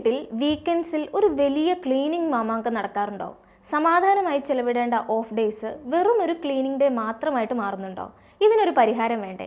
വീട്ടിൽ വീക്കെൻഡ്സിൽ ഒരു വലിയ ക്ലീനിങ് മാമാങ്കം നടക്കാറുണ്ടോ സമാധാനമായി ചെലവിടേണ്ട ഓഫ് ഡേയ്സ് വെറും ഒരു ക്ലീനിങ് ഡേ മാത്രമായിട്ട് മാറുന്നുണ്ടോ ഇതിനൊരു പരിഹാരം വേണ്ടേ?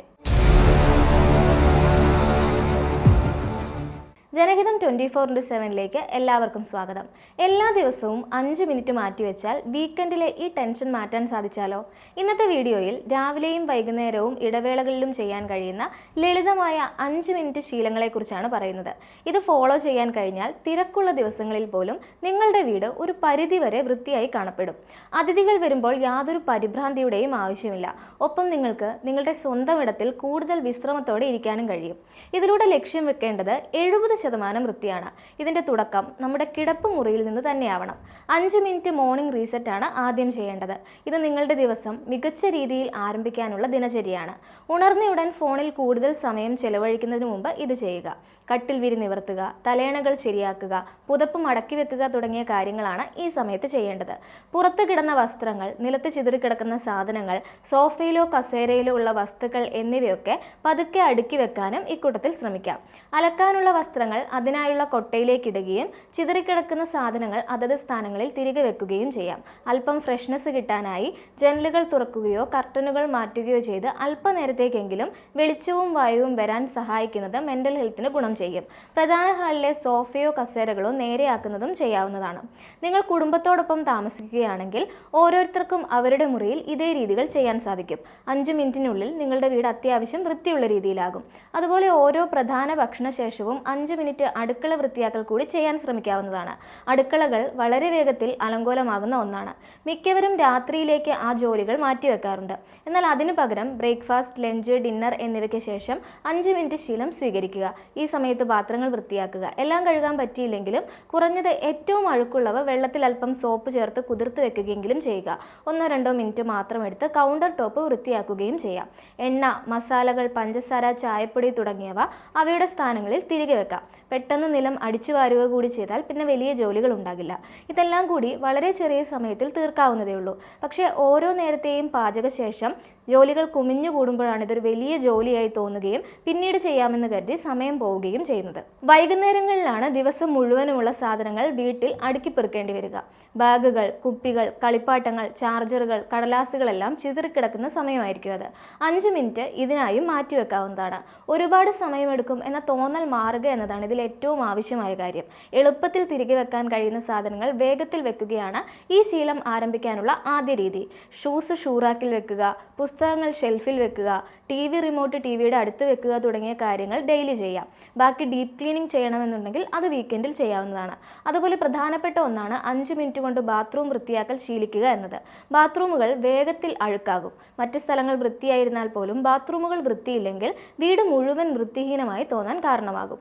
ജനഹിതം ട്വന്റി ഫോർ ഇന്റു സെവനിലേക്ക് എല്ലാവർക്കും സ്വാഗതം. എല്ലാ ദിവസവും അഞ്ച് മിനിറ്റ് മാറ്റിവെച്ചാൽ വീക്കെൻഡിലെ ഈ ടെൻഷൻ മാറ്റാൻ സാധിച്ചാലോ? ഇന്നത്തെ വീഡിയോയിൽ രാവിലെയും വൈകുന്നേരവും ഇടവേളകളിലും ചെയ്യാൻ കഴിയുന്ന ലളിതമായ അഞ്ച് മിനിറ്റ് ശീലങ്ങളെക്കുറിച്ചാണ് പറയുന്നത്. ഇത് ഫോളോ ചെയ്യാൻ കഴിഞ്ഞാൽ തിരക്കുള്ള ദിവസങ്ങളിൽ പോലും നിങ്ങളുടെ വീട് ഒരു പരിധി വരെ വൃത്തിയായി കാണപ്പെടും. അതിഥികൾ വരുമ്പോൾ യാതൊരു പരിഭ്രാന്തിയുടെയും ആവശ്യമില്ല. ഒപ്പം നിങ്ങൾക്ക് നിങ്ങളുടെ സ്വന്തം ഇടത്തിൽ കൂടുതൽ വിശ്രമത്തോടെ ഇരിക്കാനും കഴിയും. ഇതിലൂടെ ലക്ഷ്യം വെക്കേണ്ടത് എഴുപത് ശതമാനം വൃത്തിയാണ്. ഇതിന്റെ തുടക്കം നമ്മുടെ കിടപ്പ് മുറിയിൽ നിന്ന് തന്നെയാവണം. അഞ്ച് മിനിറ്റ് മോർണിംഗ് റീസെറ്റാണ് ആദ്യം ചെയ്യേണ്ടത്. ഇത് നിങ്ങളുടെ ദിവസം മികച്ച രീതിയിൽ ആരംഭിക്കാനുള്ള ദിനചര്യയാണ്. ഉണർന്നയുടൻ ഫോണിൽ കൂടുതൽ സമയം ചെലവഴിക്കുന്നതിന് മുമ്പ് ഇത് ചെയ്യുക. കട്ടിൽ വിരി നിവർത്തുക തലയണകൾ ശരിയാക്കുക പുതപ്പ് മടക്കി വെക്കുക തുടങ്ങിയ കാര്യങ്ങളാണ് ഈ സമയത്ത് ചെയ്യേണ്ടത്. പുറത്ത് കിടന്ന വസ്ത്രങ്ങൾ നിലത്ത് ചിതറിക്കിടക്കുന്ന സാധനങ്ങൾ സോഫയിലോ കസേരയിലോ ഉള്ള വസ്തുക്കൾ എന്നിവയൊക്കെ പതുക്കെ അടുക്കി വെക്കാനും ഇക്കൂട്ടത്തിൽ ശ്രമിക്കാം. അലക്കാനുള്ള വസ്ത്രങ്ങൾ അതിനായുള്ള കൊട്ടയിലേക്ക് ഇടുകയും ചിതറിക്കിടക്കുന്ന സാധനങ്ങൾ അതത് സ്ഥാനങ്ങളിൽ തിരികെ വെക്കുകയും ചെയ്യാം. അല്പം ഫ്രഷ്നെസ് കിട്ടാനായി ജനലുകൾ തുറക്കുകയോ കർട്ടനുകൾ മാറ്റുകയോ ചെയ്ത് അല്പനേരത്തേക്കെങ്കിലും വെളിച്ചവും വായുവും വരാൻ സഹായിക്കുന്നത് മെന്റൽ ഹെൽത്തിന് ഗുണം ചെയ്യും. പ്രധാന ഹാളിലെ സോഫയോ കസേരകളോ നേരെയാക്കുന്നതും ചെയ്യാവുന്നതാണ്. നിങ്ങൾ കുടുംബത്തോടൊപ്പം താമസിക്കുകയാണെങ്കിൽ ഓരോരുത്തർക്കും അവരുടെ മുറിയിൽ ഇതേ രീതികൾ ചെയ്യാൻ സാധിക്കും. അഞ്ച് മിനിറ്റിനുള്ളിൽ നിങ്ങളുടെ വീട് അത്യാവശ്യം വൃത്തിയുള്ള രീതിയിലാകും. അതുപോലെ ഓരോ പ്രധാന ഭക്ഷണശേഷവും അഞ്ച് മിനിറ്റ് അടുക്കള വൃത്തിയാക്കൽ കൂടി ചെയ്യാൻ ശ്രമിക്കാവുന്നതാണ്. അടുക്കളകൾ വളരെ വേഗത്തിൽ അലങ്കോലമാകുന്ന ഒന്നാണ്. മിക്കവരും രാത്രിയിലേക്ക് ആ ജോലികൾ മാറ്റിവെക്കാറുണ്ട്. എന്നാൽ അതിനു പകരം ബ്രേക്ക്ഫാസ്റ്റ് ലഞ്ച് ഡിന്നർ എന്നിവയ്ക്ക് ശേഷം അഞ്ച് മിനിറ്റ് ശീലം സ്വീകരിക്കുക. ഈ സമയത്ത് പാത്രങ്ങൾ വൃത്തിയാക്കുക. എല്ലാം കഴുകാൻ പറ്റിയില്ലെങ്കിലും കുറഞ്ഞത് ഏറ്റവും അഴുക്കുള്ളവ വെള്ളത്തിൽ അല്പം സോപ്പ് ചേർത്ത് കുതിർത്ത് വെക്കുകയെങ്കിലും ചെയ്യുക. ഒന്നോ രണ്ടോ മിനിറ്റ് മാത്രം എടുത്ത് കൗണ്ടർ ടോപ്പ് വൃത്തിയാക്കുകയും ചെയ്യാം. എണ്ണ മസാലകൾ പഞ്ചസാര ചായപ്പൊടി തുടങ്ങിയവ അവയുടെ സ്ഥാനങ്ങളിൽ തിരികെ വെക്കാം. പെട്ടെന്ന് നിലം അടിച്ചു വാരുക കൂടി ചെയ്താൽ പിന്നെ വലിയ ജോലികൾ ഉണ്ടാകില്ല. ഇതെല്ലാം കൂടി വളരെ ചെറിയ സമയത്തിൽ തീർക്കാവുന്നതേ ഉള്ളൂ. പക്ഷേ ഓരോ നേരത്തെയും പാചകശേഷം ജോലികൾ കുമിഞ്ഞു കൂടുമ്പോഴാണ് ഇതൊരു വലിയ ജോലിയായി തോന്നുകയും പിന്നീട് ചെയ്യാമെന്ന് കരുതി സമയം പോവുകയും ചെയ്യുന്നത്. വൈകുന്നേരങ്ങളിലാണ് ദിവസം മുഴുവനുമുള്ള സാധനങ്ങൾ വീട്ടിൽ അടുക്കി പെറുക്കേണ്ടി വരിക. ബാഗുകൾ കുപ്പികൾ കളിപ്പാട്ടങ്ങൾ ചാർജറുകൾ കടലാസുകളെല്ലാം ചിതറിക്കിടക്കുന്ന സമയമായിരിക്കും അത്. അഞ്ച് മിനിറ്റ് ഇതിനായും മാറ്റിവെക്കാവുന്നതാണ്. ഒരുപാട് സമയമെടുക്കും എന്ന തോന്നൽ മാറുക എന്നതാണ് ഇതിൽ ഏറ്റവും ആവശ്യമായ കാര്യം. എളുപ്പത്തിൽ തിരികെ വെക്കാൻ കഴിയുന്ന സാധനങ്ങൾ വേഗത്തിൽ വെക്കുകയാണ് ഈ ശീലം ആരംഭിക്കാനുള്ള ആദ്യ രീതി. ഷൂസ് ഷൂറാക്കിൽ വെക്കുക പുസ്തകങ്ങൾ ഷെൽഫിൽ വെക്കുക ടി വി റിമോട്ട് ടി വിയുടെ അടുത്ത് വെക്കുക തുടങ്ങിയ കാര്യങ്ങൾ ഡെയിലി ചെയ്യാം. ബാക്കി ഡീപ്പ് ക്ലീനിങ് ചെയ്യണമെന്നുണ്ടെങ്കിൽ അത് വീക്കെൻഡിൽ ചെയ്യാവുന്നതാണ്. അതുപോലെ പ്രധാനപ്പെട്ട ഒന്നാണ് അഞ്ച് മിനിറ്റ് കൊണ്ട് ബാത്റൂം വൃത്തിയാക്കൽ ശീലിക്കുക എന്നത്. ബാത്റൂമുകൾ വേഗത്തിൽ അഴുക്കാകും. മറ്റ് സ്ഥലങ്ങൾ വൃത്തിയായിരുന്നാൽ പോലും ബാത്റൂമുകൾ വൃത്തിയില്ലെങ്കിൽ വീട് മുഴുവൻ വൃത്തിഹീനമായി തോന്നാൻ കാരണമാകും.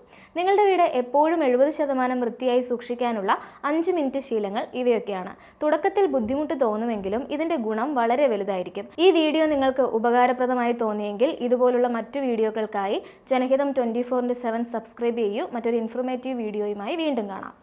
നിങ്ങളുടെ വീട് എപ്പോഴും എഴുപത് ശതമാനം വൃത്തിയായി സൂക്ഷിക്കാനുള്ള അഞ്ച് മിനിറ്റ് ശീലങ്ങൾ ഇവയൊക്കെയാണ്. തുടക്കത്തിൽ ബുദ്ധിമുട്ട് തോന്നുമെങ്കിലും ഇതിന്റെ ഗുണം വളരെ വലുതായിരിക്കും. ഈ വീഡിയോ നിങ്ങൾക്ക് ഉപകാരപ്രദമായി തോന്നിയെങ്കിൽ ഇതുപോലുള്ള മറ്റു വീഡിയോകൾക്കായി ജനഹിതം ട്വന്റി ഫോറിന്റെ സെവൻ സബ്സ്ക്രൈബ് ചെയ്യൂ. മറ്റൊരു ഇൻഫോർമേറ്റീവ് വീഡിയോയുമായി വീണ്ടും കാണാം.